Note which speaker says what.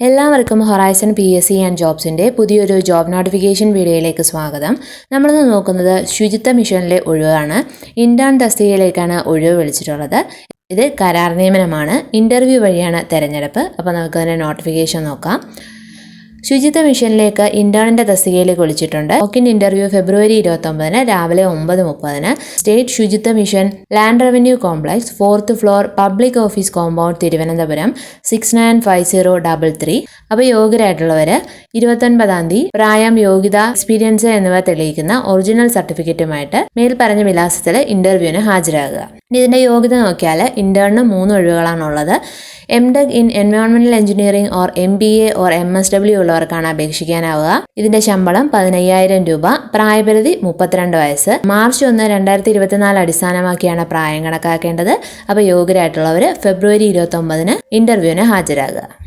Speaker 1: എല്ലാവർക്കും horizon P S C and ജോബ്സിന്റെ പുതിയൊരു job notification വീഡിയോയിലേക്ക് സ്വാഗതം. നമ്മളിന്ന് നോക്കുന്നത് ശുചിത്വ മിഷനിലെ ഒഴിവാണ്. ഇന്റേൺ തസ്തികയിലേക്കാണ് ഒഴിവ് വിളിച്ചിട്ടുള്ളത്. ഇത് കരാർ നിയമനമാണ്. ഇന്റർവ്യൂ വഴിയാണ് തിരഞ്ഞെടുപ്പ്. അപ്പോൾ നമുക്കതിന്റെ നോട്ടിഫിക്കേഷൻ നോക്കാം. ശുചിത്വ മിഷനിലേക്ക് ഇന്റേണിന്റെ തസ്തികയിലേക്ക് വിളിച്ചിട്ടുണ്ട്. ഓക്കിൻ ഇന്റർവ്യൂ ഫെബ്രുവരി ഇരുപത്തൊമ്പതിന് രാവിലെ ഒമ്പത് മുപ്പതിന്. State Suchitwa mission land revenue complex fourth floor public office compound Thiruvananthapuram. Six nine five zero double three അപ്പോൾ യോഗ്യരായിട്ടുള്ളവർ ഇരുപത്തൊൻപതാം തീയതി പ്രായം യോഗ്യത എക്സ്പീരിയൻസ് എന്നിവ തെളിയിക്കുന്ന ഒറിജിനൽ സർട്ടിഫിക്കറ്റുമായിട്ട് മേൽ പറഞ്ഞ വിലാസത്തിൽ ഇന്റർവ്യൂവിന് ഹാജരാകുക. ഇതിന്റെ യോഗ്യത നോക്കിയാൽ ഇന്റേണിന് മൂന്ന് ഒഴിവുകളാണുള്ളത്. M tech in എൻവയോൺമെന്റൽ engineering or M B A or M S W ഉള്ളവർക്കാണ് അപേക്ഷിക്കാനാവുക. ഇതിന്റെ ശമ്പളം പതിനയ്യായിരം രൂപ. പ്രായപരിധി മുപ്പത്തിരണ്ട് വയസ്സ്. മാർച്ച് ഒന്ന് രണ്ടായിരത്തി ഇരുപത്തിനാല് അടിസ്ഥാനമാക്കിയാണ് പ്രായം കണക്കാക്കേണ്ടത്. അപ്പോൾ യോഗ്യരായിട്ടുള്ളവർ ഫെബ്രുവരി ഇരുപത്തൊമ്പതിന് ഇന്റർവ്യൂവിന് ഹാജരാകുക.